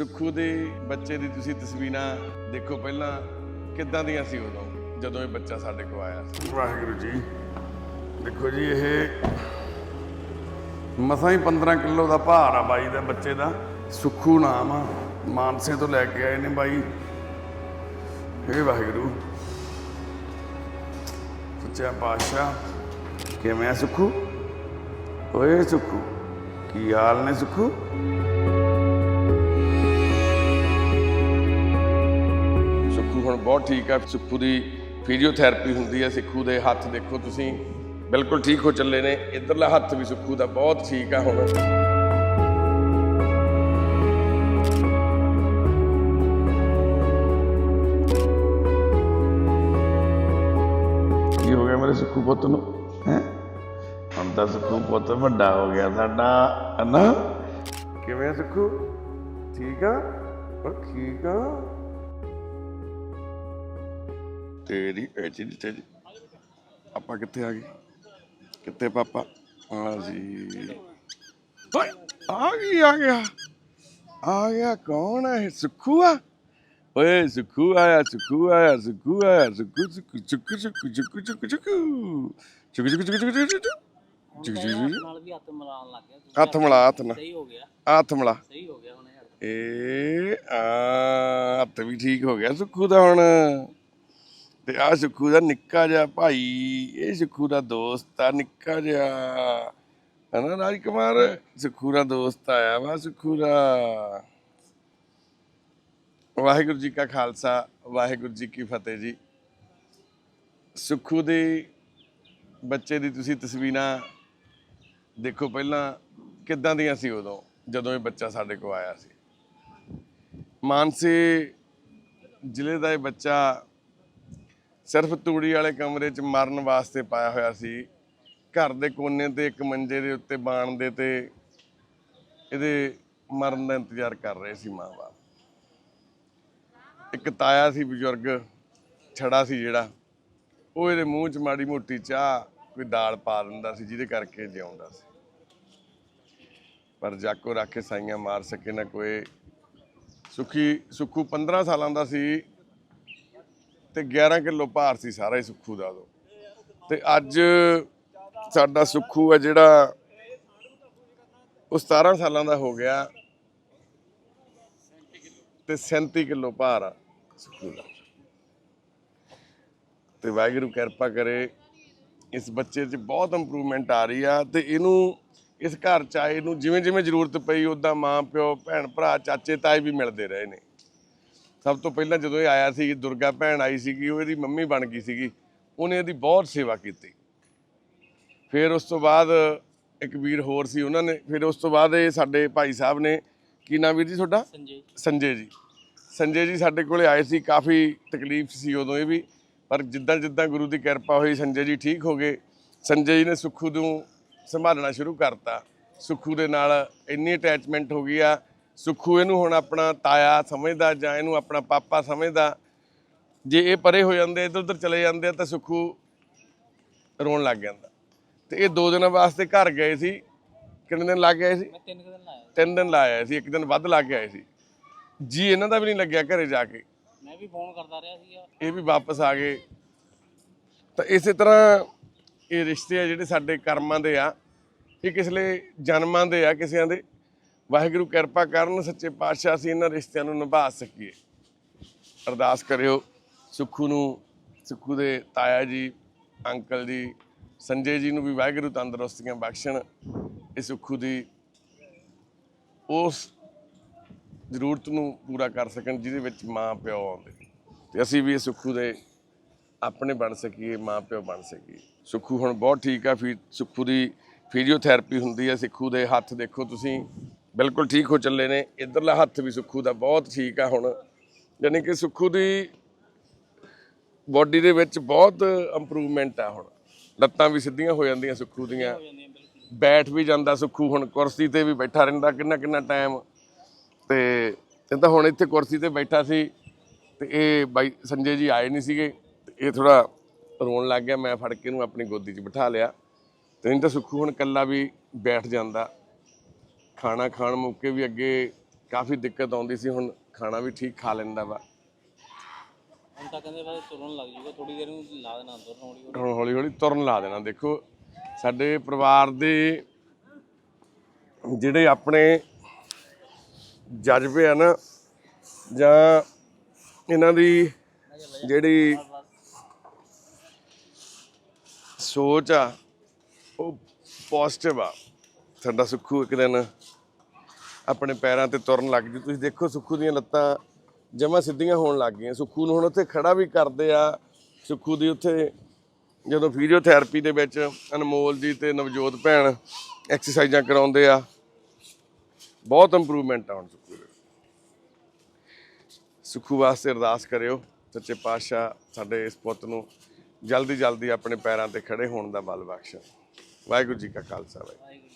ਸੁੱਖੂ ਦੇ ਬੱਚੇ ਦੀ ਤੁਸੀਂ ਤਸਵੀਰਾਂ ਦੇਖੋ ਪਹਿਲਾਂ ਕਿੱਦਾਂ ਦੀਆਂ ਸੀ ਉਦੋਂ, ਜਦੋਂ ਇਹ ਬੱਚਾ ਸਾਡੇ ਕੋਲ ਆਇਆ ਸੀ? ਵਾਹਿਗੁਰੂ ਜੀ, ਦੇਖੋ ਜੀ, ਇਹ ਮਸਾਂ ਹੀ 15 ਕਿਲੋ ਦਾ ਭਾਰ ਆ ਬਾਈ ਦੇ ਬੱਚੇ ਦਾ। ਸੁੱਖੂ ਨਾਮ ਆ, ਮਾਨਸੇ ਤੋਂ ਲੈ ਕੇ ਆਏ ਨੇ ਬਾਈ। ਹੇ ਵਾਹਿਗੁਰੂ, ਸੱਚਾ ਪਾਤਸ਼ਾਹ, ਕਿਵੇਂ ਆ ਸੁੱਖੂ? ਓਏ ਸੁੱਖੂ, ਕੀ ਹਾਲ ਨੇ ਸੁੱਖੂ? ਬਹੁਤ ਠੀਕ ਆ ਸੁੱਖੂ ਦੀ ਫਿਜ਼ੀਓਥੈਰੇਪੀ ਹੁੰਦੀ ਹੈ ਸਿੱਖੂ ਦੇ ਹੱਥ ਦੇਖੋ ਤੁਸੀਂ ਬਿਲਕੁਲ ਠੀਕ ਹੋ ਚੱਲੇ ਨੇ ਇਧਰਲਾ ਹੱਥ ਵੀ ਸੁੱਖੂ ਦਾ ਬਹੁਤ ਠੀਕ ਆ ਹੁਣ ਕੀ ਹੋ ਗਿਆ ਮੇਰੇ ਸੁੱਖੂ ਪੁੱਤ ਨੂੰ ਹੈ ਹੁਣ ਤਾਂ ਸੁੱਖੂ ਪੁੱਤ ਵੱਡਾ ਹੋ ਗਿਆ ਸਾਡਾ ਹਨਾ ਕਿਵੇਂ ਆ ਸੁੱਖੂ ਠੀਕ ਆ ਉਹ ਠੀਕ ਆ ਤੇ ਇਹਦੀ ਐਚੀ ਦੀ ਤੇ ਆਪਾਂ ਕਿੱਥੇ ਆ ਗਏ? ਕਿੱਥੇ ਪਾਪਾ? ਅਸੀਂ ਓਏ ਆ ਗਈ ਆ ਗਿਆ। ਆ ਗਿਆ ਕੌਣ ਹੈ ਸੁਖੂ ਓਏ ਸੁਖੂ ਆਇਆ ਸੁਖੂ ਆਇਆ ਸੁਖੂ ਆਇਆ ਸੁਖੂ ਸੁਖੂ ਸੁਖੂ ਸੁਖੂ ਸੁਖੂ ਸੁਖੂ ਸੁਖੂ। ਚੁਕ ਚੁਕ ਚੁਕ ਚੁਕ ਚੁਕ ਜੀ ਜੀ ਜੀ ਨਾਲ ਵੀ ਹੱਥ ਮਿਲਾਉਣ ਲੱਗ ਗਿਆ ਹੱਥ ਮਿਲਾ ਹੱਥ ਨਾਲ ਸਹੀ ਹੋ ਗਿਆ। ਹੱਥ ਮਿਲਾ। ਸਹੀ ਹੋ ਗਿਆ ਹੁਣ ਇਹ ਆ ਹੱਥ ਵੀ ਠੀਕ ਹੋ ਗਿਆ ਸੁੱਖੂ ਦਾ ਹੁਣ। ਤੇ ਆ ਸੁੱਖੂ ਦਾ ਨਿੱਕਾ ਜਿਹਾ ਭਾਈ, ਇਹ ਸੁੱਖੂ ਦਾ ਦੋਸਤ ਆ, ਨਿੱਕਾ ਜਿਹਾ। ਹਨਾ ਰਾਜ ਕੁਮਾਰ ਸੁੱਖੂ ਦਾ ਦੋਸਤ ਆਇਆ ਵਾ, ਸੁੱਖੂ ਦਾ। ਵਾਹਿਗੁਰੂ ਜੀ ਕਾ ਖਾਲਸਾ, ਵਾਹਿਗੁਰੂ ਜੀ ਕੀ ਫਤਿਹ ਜੀ। ਸੁੱਖੂ ਦੇ ਬੱਚੇ ਦੀ ਤੁਸੀਂ ਤਸਵੀਰਾਂ ਦੇਖੋ ਪਹਿਲਾਂ, ਕਿੱਦਾਂ ਦੀਆਂ ਸੀ ਉਦੋਂ, ਜਦੋਂ ਇਹ ਬੱਚਾ ਸਾਡੇ ਕੋਲ ਆਇਆ ਸੀ? ਮਾਨਸੇ ਜ਼ਿਲ੍ਹੇ ਦਾ ਇਹ ਬੱਚਾ ਸਿਰਫ ਤੂੜੀ ਵਾਲੇ ਕਮਰੇ 'ਚ ਮਰਨ ਵਾਸਤੇ ਪਾਇਆ ਹੋਇਆ ਸੀ। ਘਰ ਦੇ ਕੋਨੇ ਤੇ ਇੱਕ ਮੰਜੇ ਦੇ ਉੱਤੇ ਬਾਣ ਦੇ ਤੇ ਇਹਦੇ ਮਰਨ ਦਾ ਇੰਤਜ਼ਾਰ ਕਰ ਰਹੇ ਸੀ ਮਾਂ-ਬਾਪ ਇੱਕ ਤਾਇਆ ਸੀ, ਬਜ਼ੁਰਗ, ਛੜਾ ਸੀ ਜਿਹੜਾ, ਉਹ ਇਹਦੇ ਮੂੰਹ 'ਚ ਮਾੜੀ ਮੋਟੀ ਚਾਹ, ਕੋਈ ਦਾਲ ਪਾ ਦਿੰਦਾ ਸੀ, ਜਿਹਦੇ ਕਰਕੇ ਜਿਉਂਦਾ ਸੀ। ਪਰ ਜਾਕੋ ਰੱਖ ਕੇ ਸਾਈਆਂ ਮਾਰ ਸਕੇ ਨਾ ਕੋਈ। ਸੁਖੀ, ਸੁਖੂ 15 ਸਾਲਾਂ ਦਾ ਸੀ। ਤੇ 11 ਕਿਲੋ ਭਾਰ ਸੀ ਸਾਰਾ ਹੀ ਸੁੱਖੂ ਦਾ ਉਦੋਂ। ਤੇ ਅੱਜ ਸਾਡਾ ਸੁੱਖੂ ਹੈ ਜਿਹੜਾ ਉਹ 17 ਸਾਲਾਂ ਦਾ ਹੋ ਗਿਆ ਤੇ 37 ਕਿਲੋ ਭਾਰ ਆ ਸੁੱਖੂ ਦਾ। ਤੇ ਵਾਹਿਗੁਰੂ ਕਿਰਪਾ ਕਰੇ, ਇਸ ਬੱਚੇ 'ਚ ਬਹੁਤ ਇੰਪਰੂਵਮੈਂਟ ਆ ਰਹੀ ਆ ਤੇ ਇਹਨੂੰ ਇਸ ਘਰ ਚ ਆਏ ਨੂੰ ਜਿਵੇਂ ਜਿਵੇਂ ਜ਼ਰੂਰਤ ਪਈ ਉਦਾਂ ਮਾਂ ਪਿਓ ਭੈਣ ਭਰਾ ਚਾਚੇ ਤਾਏ ਵੀ ਮਿਲਦੇ ਰਹੇ ਨੇ। ਸਭ ਤੋਂ ਪਹਿਲਾਂ ਜਦੋਂ ਇਹ ਆਇਆ ਸੀ ਦੁਰਗਾ ਭੈਣ ਆਈ ਸੀਗੀ ਉਹ ਇਹਦੀ ਮੰਮੀ ਬਣ ਗਈ ਸੀਗੀ ਉਹਨੇ ਇਹਦੀ ਬਹੁਤ ਸੇਵਾ ਕੀਤੀ। ਫਿਰ ਉਸ ਤੋਂ ਬਾਅਦ ਇੱਕ ਵੀਰ ਹੋਰ ਸੀ ਉਹਨਾਂ ਨੇ ਫਿਰ ਉਸ ਤੋਂ ਬਾਅਦ ਇਹ ਸਾਡੇ ਭਾਈ ਸਾਹਿਬ ਨੇ ਕੀ ਨਾਮ ਵੀਰ ਜੀ ਤੁਹਾਡਾ? ਸੰਜੇ ਸੰਜੇ ਜੀ। ਸੰਜੇ ਜੀ ਸਾਡੇ ਕੋਲੇ ਆਏ ਸੀ ਕਾਫੀ ਤਕਲੀਫ ਸੀ ਉਦੋਂ ਇਹ ਵੀ ਪਰ ਜਿੱਦਾਂ ਜਿੱਦਾਂ ਗੁਰੂ ਦੀ ਕਿਰਪਾ ਹੋਈ ਸੰਜੇ ਜੀ ਠੀਕ ਹੋ ਗਏ। ਸੰਜੇ ਜੀ ਨੇ ਸੁੱਖੂ ਨੂੰ ਸੰਭਾਲਣਾ ਸ਼ੁਰੂ ਕਰਤਾ। ਸੁੱਖੂ ਦੇ ਨਾਲ ਇੰਨੀ ਅਟੈਚਮੈਂਟ ਹੋ ਗਈ ਆ ਸੁੱਖੂ ਇਹਨੂੰ ਹੁਣ ਆਪਣਾ ਤਾਇਆ ਸਮਝਦਾ ਜਾਂ ਇਹਨੂੰ ਆਪਣਾ ਪਾਪਾ ਸਮਝਦਾ ਜੇ ਇਹ ਪਰੇ ਹੋ ਜਾਂਦੇ ਇੱਧਰ ਉੱਧਰ ਚਲੇ ਜਾਂਦੇ ਤਾਂ ਸੁੱਖੂ ਰੋਣ ਲੱਗ ਜਾਂਦਾ। ਤੇ ਇਹ ਦੋ ਦਿਨਾਂ ਵਾਸਤੇ ਘਰ ਗਏ ਸੀ। ਕਿੰਨੇ ਦਿਨ ਲੱਗ ਗਏ ਸੀ? ਮੈਂ ਤਿੰਨ ਦਿਨ ਲਾਇਆ ਤਿੰਨ ਦਿਨ ਲਾਇਆ ਸੀ ਇੱਕ ਦਿਨ ਵੱਧ ਲੱਗ ਗਿਆ ਸੀ। ਜੀ ਇਹਨਾਂ ਦਾ ਵੀ ਨਹੀਂ ਲੱਗਿਆ ਘਰੇ ਜਾ ਕੇ। ਮੈਂ ਵੀ ਫੋਨ ਕਰਦਾ ਰਿਹਾ ਸੀਗਾ। ਇਹ ਵੀ ਵਾਪਸ ਆ ਗਏ। ਤਾਂ ਇਸੇ ਤਰ੍ਹਾਂ ਇਹ ਰਿਸ਼ਤੇ ਆ ਜਿਹੜੇ ਸਾਡੇ ਕਰਮਾਂ ਦੇ ਆ। ਇਹ ਕਿਸ ਲਈ ਜਨਮਾਂ ਦੇ ਆ ਕਿਸਿਆਂ ਦੇ? ਵਾਹਿਗੁਰੂ ਕਿਰਪਾ ਕਰਨ ਸੱਚੇ ਪਾਤਸ਼ਾਹ ਅਸੀਂ ਇਹਨਾਂ ਰਿਸ਼ਤਿਆਂ ਨੂੰ ਨਿਭਾ ਸਕੀਏ। ਅਰਦਾਸ ਕਰਿਓ ਸੁੱਖੂ ਨੂੰ, ਸੁੱਖੂ ਦੇ ਤਾਇਆ ਜੀ, ਅੰਕਲ ਜੀ, ਸੰਜੇ ਜੀ ਨੂੰ ਵੀ ਵਾਹਿਗੁਰੂ ਤੰਦਰੁਸਤੀਆਂ ਬਖਸ਼ਣ। ਇਹ ਸੁੱਖੂ ਦੀ ਉਸ ਜ਼ਰੂਰਤ ਨੂੰ ਪੂਰਾ ਕਰ ਸਕਣ ਜਿਹਦੇ ਵਿੱਚ ਮਾਂ ਪਿਓ ਆਉਂਦੇ। ਤੇ ਅਸੀਂ ਵੀ ਇਸ ਸੁੱਖੂ ਦੇ ਆਪਣੇ ਬਣ ਸਕੀਏ, ਮਾਂ ਪਿਓ ਬਣ ਸਕੀਏ। ਸੁੱਖੂ ਹੁਣ ਬਹੁਤ ਠੀਕ ਆ ਫਿਰ ਸੁੱਖੂ ਦੀ ਫਿਜ਼ੀਓਥੈਰੇਪੀ ਹੁੰਦੀ ਹੈ ਸਿੱਖੂ ਦੇ ਹੱਥ ਦੇਖੋ ਤੁਸੀਂ। ਬਿਲਕੁਲ ਠੀਕ ਹੋ ਚੱਲੇ ਨੇ। ਇਧਰਲਾ ਹੱਥ ਵੀ ਸੁੱਖੂ ਦਾ ਬਹੁਤ ਠੀਕ ਆ ਹੁਣ। ਯਾਨੀ ਕਿ ਸੁੱਖੂ ਦੀ ਬਾਡੀ ਦੇ ਵਿੱਚ ਬਹੁਤ ਇੰਪਰੂਵਮੈਂਟ ਆ ਹੁਣ। ਲੱਤਾਂ ਵੀ ਸਿੱਧੀਆਂ ਹੋ ਜਾਂਦੀਆਂ ਸੁੱਖੂ ਦੀਆਂ। ਬੈਠ ਵੀ ਜਾਂਦਾ ਸੁੱਖੂ ਹੁਣ, ਕੁਰਸੀ ਤੇ ਵੀ ਬੈਠਾ ਰਹਿੰਦਾ ਕਿੰਨਾ ਕਿੰਨਾ ਟਾਈਮ ਤੇ ਇਹ ਤਾਂ ਹੁਣ ਇੱਥੇ ਕੁਰਸੀ ਤੇ ਬੈਠਾ ਸੀ। ਤੇ ਇਹ ਬਾਈ ਸੰਜੇ ਜੀ ਆਏ ਨਹੀਂ ਸੀਗੇ। ਤੇ ਇਹ ਥੋੜਾ ਰੋਣ ਲੱਗ ਗਿਆ। ਮੈਂ ਫੜ ਕੇ ਇਹਨੂੰ ਆਪਣੀ ਗੋਦੀ 'ਚ ਬਿਠਾ ਲਿਆ। ਤੇ ਨਹੀਂ ਤਾਂ ਸੁੱਖੂ ਹੁਣ ਕੱਲਾ ਵੀ ਬੈਠ ਜਾਂਦਾ। ਖਾਣਾ ਖਾਣ ਮੌਕੇ ਵੀ ਅੱਗੇ ਕਾਫੀ ਦਿੱਕਤ ਆਉਂਦੀ ਸੀ ਹੁਣ ਖਾਣਾ ਵੀ ਠੀਕ ਖਾ ਲੈਂਦਾ ਵਾ। ਹੁਣ ਤਾਂ ਕਹਿੰਦੇ ਬਾਅਦ ਤੁਰਨ ਲੱਗ ਜੂਗਾ ਥੋੜੀ ਦੇਰ ਨੂੰ ਲਾ ਦੇਣਾ ਅੰਦਰ ਹੌਲੀ ਹੌਲੀ ਹੁਣ ਹੌਲੀ ਹੌਲੀ ਤੁਰਨ ਲਾ ਦੇਣਾ। ਦੇਖੋ ਸਾਡੇ ਪਰਿਵਾਰ ਦੇ ਜਿਹੜੇ ਆਪਣੇ ਜਜ਼ਬੇ ਆ ਨਾ ਜਾਂ ਇਹਨਾਂ ਦੀ ਜਿਹੜੀ ਸੋਚ ਆ ਉਹ ਪੋਜ਼ਿਟਿਵ ਆ। ਸਾਡਾ ਸੁੱਖੂ ਇੱਕ ਦਿਨ ਆਪਣੇ ਪੈਰਾਂ ਤੇ ਤੁਰਨ ਲੱਗ ਜੀ। ਤੁਸੀਂ ਦੇਖੋ ਸੁੱਖੂ ਦੀਆਂ ਲੱਤਾਂ ਜਮਾ ਸਿੱਧੀਆਂ ਹੋਣ ਲੱਗ ਗਈਆਂ। ਸੁੱਖੂ ਨੂੰ ਹੁਣ ਉੱਥੇ ਖੜਾ ਵੀ ਕਰਦੇ ਆ। ਸੁੱਖੂ ਦੀ ਉੱਥੇ ਜਦੋਂ ਫਿਜ਼ੀਓਥੈਰੇਪੀ ਦੇ ਵਿੱਚ ਅਨਮੋਲ ਜੀ ਤੇ ਨਵਜੋਤ ਭੈਣ ਐਕਸਰਸਾਈਜ਼ਾਂ ਕਰਾਉਂਦੇ ਆ, ਬਹੁਤ ਇੰਪਰੂਵਮੈਂਟ ਆ ਹੁਣ ਸੁੱਖੂ ਦੇ। ਸੁੱਖੂ ਵਾਸਤੇ ਅਰਦਾਸ ਕਰਿਓ, ਸੱਚੇ ਪਾਤਸ਼ਾਹ ਸਾਡੇ ਇਸ ਪੁੱਤ ਨੂੰ ਜਲਦੀ ਜਲਦੀ ਆਪਣੇ ਪੈਰਾਂ ਤੇ ਖੜੇ ਹੋਣ ਦਾ ਬਲ ਬਖਸ਼ਣ। ਵਾਹਿਗੁਰੂ ਜੀ ਕਾ ਖਾਲਸਾ, ਵਾਹਿਗੁਰੂ